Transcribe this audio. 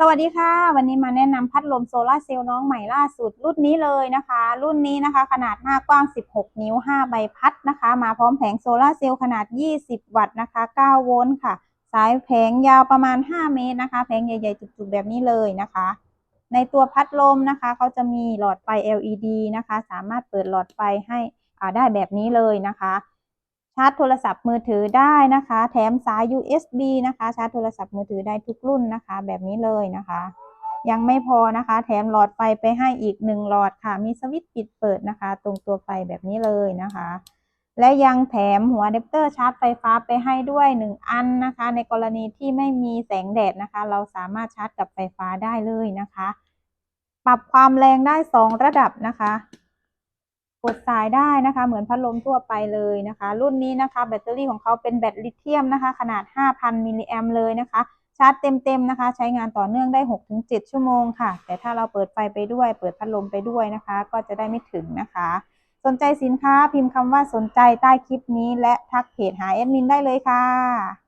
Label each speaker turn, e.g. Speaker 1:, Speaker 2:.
Speaker 1: สวัสดีค่ะ วันนี้มาแนะนำพัดลมโซลาร์เซลล์น้องใหม่ล่าสุด รุ่นนี้เลยนะคะ รุ่นนี้นะคะ ขนาดหน้ากว้าง 16 นิ้ว 5 ใบพัดนะคะ มาพร้อมแผงโซลาร์เซลล์ขนาด 20 วัตต์นะคะ 9 โวลต์ค่ะ สายแผงยาวประมาณ 5 เมตรนะคะ แผงใหญ่ ๆ จุกๆ แบบนี้เลยนะคะ ในตัวพัดลมนะคะเขาจะมีหลอดไฟ LED นะคะ สามารถเปิดหลอดไฟให้อ่าได้แบบนี้เลยนะคะ ชาร์จโทรศัพท์มือถือได้นะคะ แถมสาย USB นะคะ ชาร์จโทรศัพท์มือถือได้ทุกรุ่นนะคะ แบบนี้เลยนะคะ ยังไม่พอนะคะ แถมหลอดไฟไปให้อีกหนึ่งหลอดค่ะ มีสวิตช์ปิดเปิดนะคะ ตรงตัวไฟแบบนี้เลยนะคะ และยังแถมหัวอะแดปเตอร์ชาร์จไฟฟ้าไปให้ด้วยหนึ่งอันนะคะ ในกรณีที่ไม่มีแสงแดดนะคะ เราสามารถชาร์จกับไฟฟ้าได้เลยนะคะ ปรับความแรงได้สองระดับนะคะ กดสายได้นะคะ เหมือนพัดลมทั่วไปเลยนะคะ รุ่นนี้นะคะ แบตเตอรี่ของเขาเป็นแบตลิเธียมนะคะ ขนาด 5,000 มิลลิแอมเลยนะคะ ชาร์จเต็มๆนะคะ ใช้งานต่อเนื่องได้ 6-7 ชั่วโมงค่ะ แต่ถ้าเราเปิดไฟไปด้วย เปิดพัดลมไปด้วยนะคะ ก็จะได้ไม่ถึงนะคะ สนใจสินค้าพิมพ์คำว่าสนใจใต้คลิปนี้ และทักเพจหาแอดมินได้เลยค่ะ